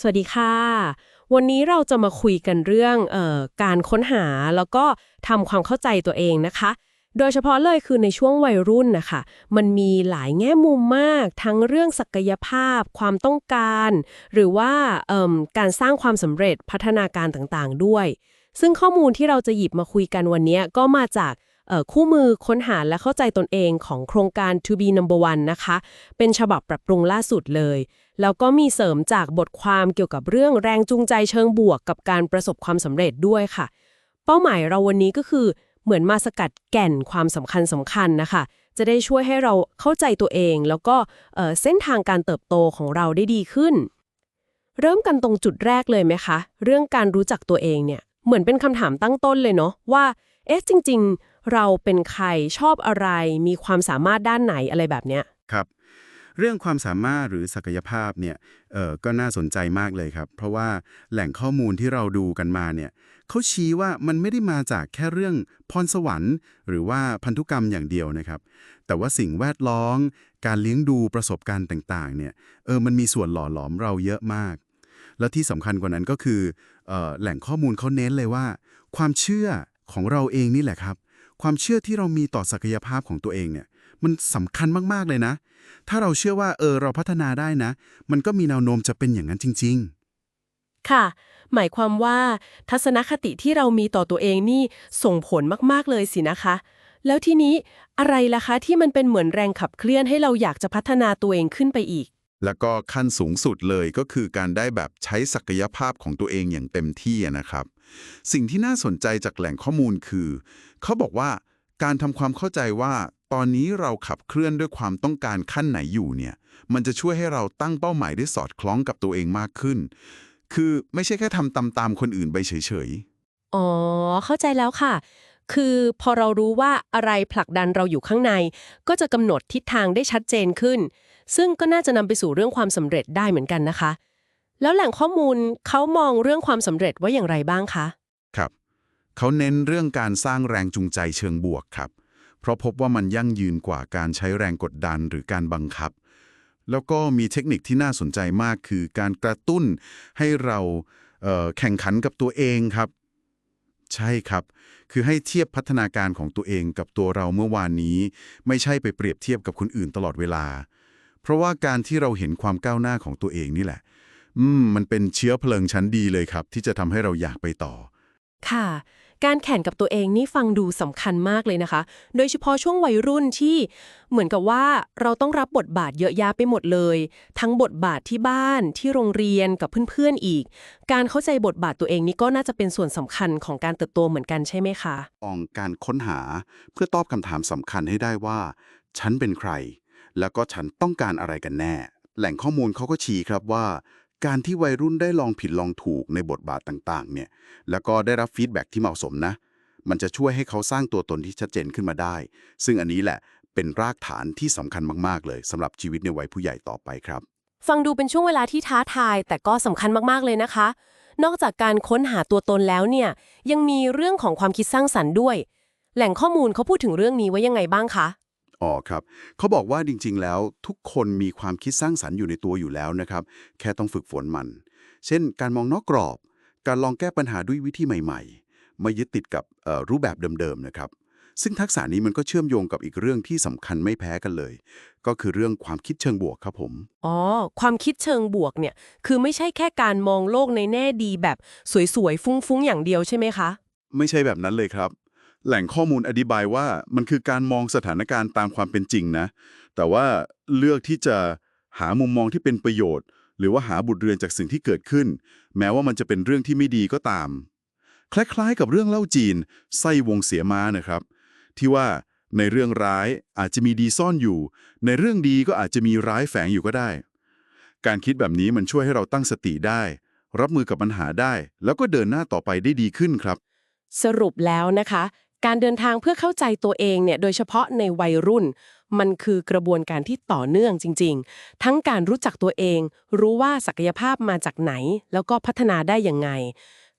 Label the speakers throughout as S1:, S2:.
S1: สวัสดีค่ะ วันนี้เราจะมาคุยกันเรื่องเอ่อการค้นหาแล้วก็ทำความเข้าใจตัวเองนะคะ โดยเฉพาะเลยคือในช่วงวัยรุ่นนะคะมันมีหลายแง่มุมมาก ทั้งเรื่องศักยภาพ ความต้องการ หรือว่าเอิ่มการสร้างความสำเร็จพัฒนาการต่างๆด้วย ซึ่งข้อมูลที่เราจะหยิบมาคุยกันวันนี้ก็มาจากคู่มือค้นหาและเข้าใจตนเองของโครงการ To be number one นะคะ เป็นฉบับปรับปรุงล่าสุดเลย แล้วก็มีเสริมจากบทความเกี่ยวกับเรื่องแรงจูงใจเชิงบวกกับการประสบความสำเร็จด้วยค่ะ เป้าหมายเราวันนี้ก็คือเหมือนมาสกัดแก่นความสำคัญสำคัญนะคะ จะได้ช่วยให้เราเข้าใจตัวเอง แล้วก็เเส้นทางการเติบโตของเราได้ดีขึ้น เริ่มกันตรงจุดแรกเลยไหมคะ เรื่องการรู้จักตัวเองเนี่ยเหมือนเป็นคำถามตั้งต้นเลยเนาะว่าเอ๊ะจริง ๆ เราเป็นใครชอบอะไร มีความสามารถด้านไหนอะไรแบบเนี้ย
S2: เรื่องความสามารถหรือศักยภาพเนี่ยเออก็น่าสนใจมากเลยครับ เพราะว่าแหล่งข้อมูลที่เราดูกันมาเนี่ยเขาชี้ว่ามันไม่ได้มาจากแค่เรื่องพรสวรรค์ หรือว่าพันธุกรรมอย่างเดียวนะครับ แต่ว่าสิ่งแวดล้อมการเลี้ยงดูประสบการณ์ต่างๆเนี่ยเออมันมีส่วนหล่อหลอมเราเยอะมาก และที่สำคัญกว่านั้นก็คือออแหล่งข้อมูลเขาเน้นเลยว่า ความเชื่อของเราเองนี่แหละครับ ความเชื่อที่เรามีต่อศักยภาพของตัวเองเนี่ย มันสำคัญมากๆเลยนะ ถ้าเราเชื่อว่าเออเราพัฒนาได้นะ มันก็มีแนวโน้มจะเป็นอย่างนั้นจริง
S1: ค่ะ หมายความว่า ทัศนคติที่เรามีต่อตัวเองนี่ส่งผลมากๆเลยสินะคะ แล้วทีนี้อะไรล่ะคะที่มันเป็นเหมือนแรงขับเคลื่อนให้เราอยากจะพัฒนาตัวเองขึ้นไปอีก
S3: ๆแล้วก็ขั้นสูงสุดเลยก็คือการได้แบบใช้ศักยภาพของตัวเองอย่างเต็มที่อะนะครับ สิ่งที่น่าสนใจจากแหล่งข้อมูลคือ เขาบอกว่าการทำความเข้าใจว่า ตอนนี้เราขับเคลื่อนด้วยความต้องการขั้นไหนอยู่เนี่ย มันจะช่วยให้เราตั้งเป้าหมายได้สอดคล้องกับตัวเองมากขึ้น คือไม่ใช่แค่ทำตามๆคนอื่นไปเฉยๆ
S1: อ๋อ เข้าใจแล้วค่ะ คือพอเรารู้ว่าอะไรผลักดันเราอยู่ข้างใน ก็จะกำหนดทิศทางได้ชัดเจนขึ้น ซึ่งก็น่าจะนำไปสู่เรื่องความสำเร็จได้เหมือนกันนะคะ แล้วแหล่งข้อมูลเขามองเรื่องความสำเร็จว่าอย่างไรบ้างคะ
S3: ครับ เขาเน้นเรื่องการสร้างแรงจูงใจเชิงบวกครับ เพราะพบว่ามันยั่งยืนกว่าการใช้แรงกดดันหรือการบังคับ แล้วก็มีเทคนิคที่น่าสนใจมากคือการกระตุ้นให้เราเแข่งขันกับตัวเองครับ ใช่ครับ คือให้เทียบพัฒนาการของตัวเองกับตัวเราเมื่อวานนี้ ไม่ใช่ไปเปรียบเทียบกับคนอื่นตลอดเวลา เพราะว่าการที่เราเห็นความก้าวหน้าของตัวเองนี่แหละ อืมมันเป็นเชื้อเพลิงชั้นดีเลยครับ ที่จะทำให้เราอยากไปต่อ
S1: ค่ะ การแข่งกับตัวเองนี่ฟังดูสำคัญมากเลยนะคะ โดยเฉพาะช่วงวัยรุ่นที่เหมือนกับว่าเราต้องรับบทบาทเยอะแยะไปหมดเลย ทั้งบทบาทที่บ้านที่โรงเรียนกับเพื่อนๆอีก การเข้าใจบทบาทตัวเองนี่ก็น่าจะเป็นส่วนสำคัญของการเติบโตเหมือนกันใช่ไหมคะ
S2: องการค้นหาเพื่อตอบคำถามสำคัญให้ได้ว่า ฉันเป็นใคร แล้วก็ฉันต้องการอะไรกันแน่ แหล่งข้อมูลเขาก็ชี้ครับว่า การที่วัยรุ่นได้ลองผิดลองถูกในบทบาทต่างๆ เนี่ย แล้วก็ได้รับฟีดแบ็กที่เหมาะสมนะ มันจะช่วยให้เขาสร้างตัวตนที่ชัดเจนขึ้นมาได้ ซึ่งอันนี้แหละเป็นรากฐานที่สำคัญมากๆ เลยสำหรับชีวิตในวัยผู้ใหญ่ต่อไปครับ
S1: ฟังดูเป็นช่วงเวลาที่ท้าทาย แต่ก็สำคัญมากๆ เลยนะคะ นอกจากการค้นหาตัวตนแล้วเนี่ย ยังมีเรื่องของความคิดสร้างสรรค์ด้วย แหล่งข้อมูลเขาพูดถึงเรื่องนี้ไว้ยังไงบ้างคะ
S2: อ๋อครับเขาบอกว่าจริง ๆ แล้วทุกคนมีความคิดสร้างสรรค์อยู่ในตัวอยู่แล้วนะครับ แค่ต้องฝึกฝนมัน เช่น การมองนอกกรอบ การลองแก้ปัญหาด้วยวิธีใหม่ ๆ ไม่ยึดติดกับเอ่อรูปแบบเดิมๆนะครับ ซึ่งทักษะนี้มันก็เชื่อมโยงกับอีกเรื่องที่สำคัญไม่แพ้กันเลย ก็คือเรื่องความคิดเชิงบวกครับผม
S1: อ๋อความคิดเชิงบวกเนี่ยคือไม่ใช่แค่การมองโลกในแง่ดีแบบสวยๆฟุ้งๆอย่างเดียวใช่ไหมคะ
S3: ไม่ใช่แบบนั้นเลยครับ แหล่งข้อมูลอธิบายว่ามันคือการมองสถานการณ์ตามความเป็นจริงนะ แต่ว่าเลือกที่จะหามุมมองที่เป็นประโยชน์ หรือว่าหาบทเรียนจากสิ่งที่เกิดขึ้น แม้ว่ามันจะเป็นเรื่องที่ไม่ดีก็ตาม คล้ายๆ กับเรื่องเล่าจีนไส้วงเสียม้านะครับ ที่ว่าในเรื่องร้ายอาจจะมีดีซ่อนอยู่ ในเรื่องดีก็อาจจะมีร้ายแฝงอยู่ก็ได้ การคิดแบบนี้มันช่วยให้เราตั้งสติได้ รับมือกับปัญหาได้ แล้วก็เดินหน้าต่อไปได้ดีขึ้นครับ
S1: สรุปแล้วนะคะ การเดินทางเพื่อเข้าใจตัวเองเนี่ยโดยเฉพาะในวัยรุ่น มันคือกระบวนการที่ต่อเนื่องจริง ๆ ทั้งการรู้จักตัวเอง รู้ว่าศักยภาพมาจากไหน แล้วก็พัฒนาได้ยังไง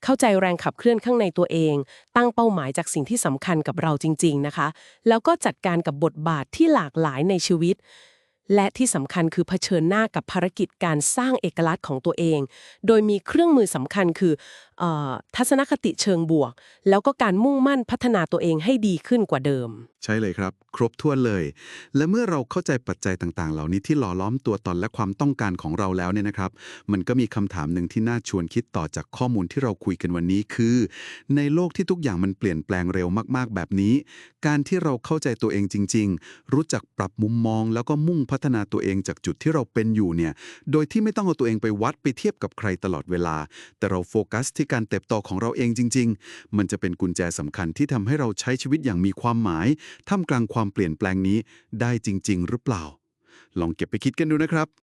S1: เข้าใจแรงขับเคลื่อนข้างในตัวเอง ตั้งเป้าหมายจากสิ่งที่สำคัญกับเราจริง ๆนะคะ แล้วก็จัดการกับบทบาทที่หลากหลายในชีวิต และที่สำคัญคือเผชิญหน้ากับภารกิจการสร้างเอกลักษณ์ของตัวเอง โดยมีเครื่องมือสำคัญคือออทัศนคติเชิงบวก แล้วก็การมุ่งมั่นพัฒนาตัวเองให้ดีขึ้นกว่าเดิม
S3: ใช่เลยครับ ครบถ้วนเลย และเมื่อเราเข้าใจปัจจัยต่างๆ เหล่านี้ที่หล่อล้อมตัวตนและความต้องการของเราแล้วเนี่ยนะครับ มันก็มีคำถามหนึ่งที่น่าชวนคิดต่อจากข้อมูลที่เราคุยกันวันนี้คือ ในโลกที่ทุกอย่างมันเปลี่ยนแปลงเร็วมาก ๆ แบบนี้ การที่เราเข้าใจตัวเองจริง ๆ รู้จักปรับมุมมอง แล้วก็มุ่งพััฒนาตัวเองจากจุดที่เราเป็นอยู่เนี่ย โดยที่ไม่ต้องเอาตัวเองไปวัดไปเทียบกับใครตลอดเวลา แต่เราโฟกัสที่การเติบโตของเราเองจริง ๆ มันจะเป็นกุญแจสำคัญที่ทำให้เราใช้ชีวิตอย่างมีความหมาย ท่ามกลางความเปลี่ยนแปลงนี้ได้จริง ๆ หรือเปล่า ลองเก็บไปคิดกันดูนะครับ